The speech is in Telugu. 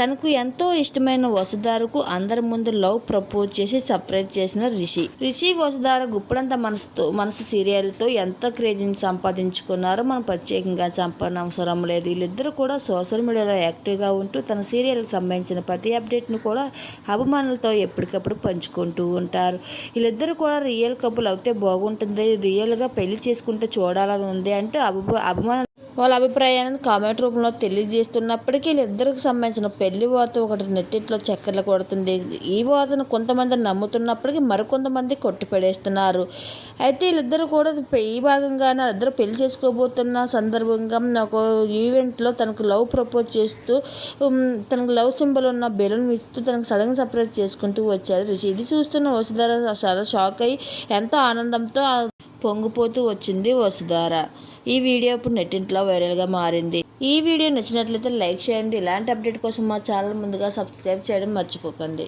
తనకు ఎంతో ఇష్టమైన వసుధారకు అందరి ముందు లవ్ ప్రపోజ్ చేసి సపరేట్ చేసిన రిషి. రిషి వసుధార గుప్పడంత మనసుతో మనసు సీరియల్తో ఎంత క్రేజీని సంపాదించుకున్నారో మనం ప్రత్యేకంగా చెప్పనవసరం అవసరం లేదు. వీళ్ళిద్దరూ కూడా సోషల్ మీడియాలో యాక్టివ్గా ఉంటూ తన సీరియల్కి సంబంధించిన ప్రతి అప్డేట్ను కూడా అభిమానులతో ఎప్పటికప్పుడు పంచుకుంటూ ఉంటారు. వీళ్ళిద్దరూ కూడా రియల్ కపుల్ అయితే బాగుంటుంది. రియల్గా పెళ్ళి చేసుకుంటే చూడాలని ఉంది అంటే అభిమా అభిమానులు వాళ్ళ అభిప్రాయాన్ని కామెంట్ రూపంలో తెలియజేస్తున్నప్పటికీ వీళ్ళిద్దరికి సంబంధించిన పెళ్ళి వార్త ఒకటి నెట్టింట్లో చక్కర్లు కొడుతుంది. ఈ వార్తను కొంతమంది నమ్ముతున్నప్పటికీ మరికొంతమంది కొట్టిపడేస్తున్నారు. అయితే వీళ్ళిద్దరు కూడా ఈ భాగంగానే ఇద్దరు పెళ్ళి చేసుకోబోతున్న సందర్భంగా ఒక ఈవెంట్లో తనకు లవ్ ప్రపోజ్ చేస్తూ తనకు లవ్ సింబల్ ఉన్న బెలూన్ ఇస్తూ తనకు సడన్ సర్ప్రైజ్ చేసుకుంటూ వచ్చారు ఇది చూస్తున్న వసుధర చాలా షాక్ అయ్యి ఎంతో ఆనందంతో పొంగిపోతూ వచ్చింది వసుధార. ఈ వీడియో ఇప్పుడు నెట్టింట్లో వైరల్గా మారింది. ఈ వీడియో నచ్చినట్లయితే లైక్ చేయండి. ఇలాంటి అప్డేట్ కోసం మా ఛానల్ ముందుగా సబ్స్క్రైబ్ చేయడం మర్చిపోకండి.